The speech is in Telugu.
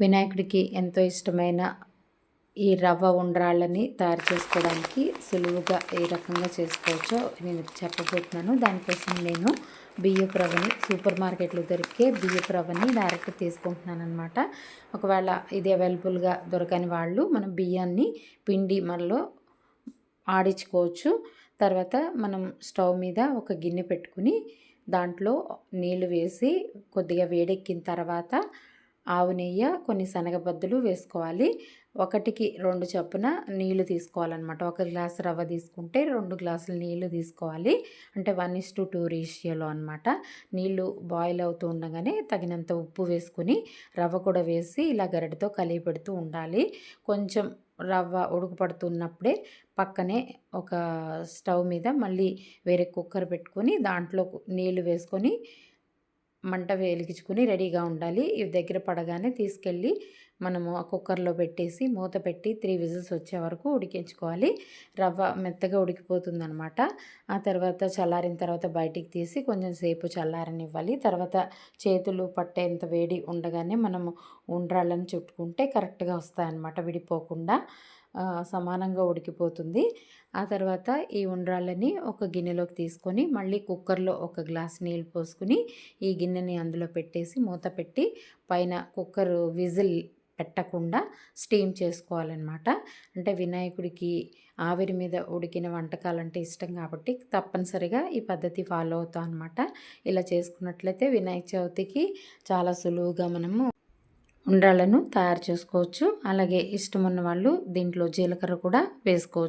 వినాయకుడికి ఎంతో ఇష్టమైన ఈ రవ్వ ఉండ్రాళ్ళని తయారు చేసుకోవడానికి సులువుగా ఏ రకంగా చేసుకోవచ్చో నేను చెప్పబోతున్నాను. దానికోసం నేను బియ్యపు రవ్వని సూపర్ మార్కెట్లో దొరికే బియ్యపు రవ్వని డైరెక్ట్ తీసుకుంటున్నాను అనమాట ఒకవేళ ఇది అవైలబుల్గా దొరకని వాళ్ళు మనం బియ్యాన్ని పిండి మనలో ఆడించుకోవచ్చు. తర్వాత మనం స్టవ్ మీద ఒక గిన్నె పెట్టుకుని దాంట్లో నీళ్ళు వేసి కొద్దిగా వేడెక్కిన తర్వాత ఆవు నెయ్యి కొన్ని శనగబద్దులు వేసుకోవాలి. ఒకటికి రెండు చొప్పున నీళ్ళు తీసుకోవాలన్నమాట. ఒక గ్లాస్ రవ్వ తీసుకుంటే రెండు గ్లాసులు నీళ్ళు తీసుకోవాలి. అంటే వన్ ఇస్ టు టూ రేషియోలో అనమాట నీళ్ళు బాయిల్ అవుతూ ఉండగానే తగినంత ఉప్పు వేసుకుని రవ్వ కూడా వేసి ఇలా గరిటతో కలిగి పెడుతూ ఉండాలి. కొంచెం రవ్వ ఉడకపడుతున్నప్పుడే పక్కనే ఒక స్టవ్ మీద మళ్ళీ వేరే కుక్కర్ పెట్టుకొని దాంట్లో నీళ్ళు వేసుకొని మంట వేలిగించుకుని రెడీగా ఉండాలి. ఇవి దగ్గర పడగానే తీసుకెళ్ళి మనము ఆ కుక్కర్లో పెట్టేసి మూత పెట్టి త్రీ విజిల్స్ వచ్చే వరకు ఉడికించుకోవాలి. రవ్వ మెత్తగా ఉడికిపోతుందనమాట ఆ తర్వాత చల్లారిన తర్వాత బయటికి తీసి కొంచెం సేపు చల్లారనివ్వాలి. తర్వాత చేతులు పట్టేంత వేడి ఉండగానే మనము ఉండ్రాళ్ళని చుట్టుకుంటే కరెక్ట్గా వస్తాయన్నమాట విడిపోకుండా. సమానంగా ఉడికిపోతుంది. ఆ తర్వాత ఈ ఉండ్రాళ్ళని ఒక గిన్నెలోకి తీసుకొని మళ్ళీ కుక్కర్లో ఒక గ్లాస్ నీళ్ళు పోసుకుని ఈ గిన్నెని అందులో పెట్టేసి మూత పెట్టి పైన కుక్కర్ విజిల్ పెట్టకుండా స్టీమ్ చేసుకోవాలన్నమాట. అంటే వినాయకుడికి ఆవిరి మీద ఉడికిన వంటకాలు అంటే ఇష్టం కాబట్టి తప్పనిసరిగా ఈ పద్ధతి ఫాలో అవుతాం అనమాట ఇలా చేసుకున్నట్లయితే వినాయక చవితికి చాలా సులువుగా మనము ఉండ్రాళ్ళను తయారు చేసుకోవచ్చు. అలాగే ఇష్టం ఉన్న వాళ్ళు దీంట్లో జీలకర్ర కూడా వేసుకోవచ్చు.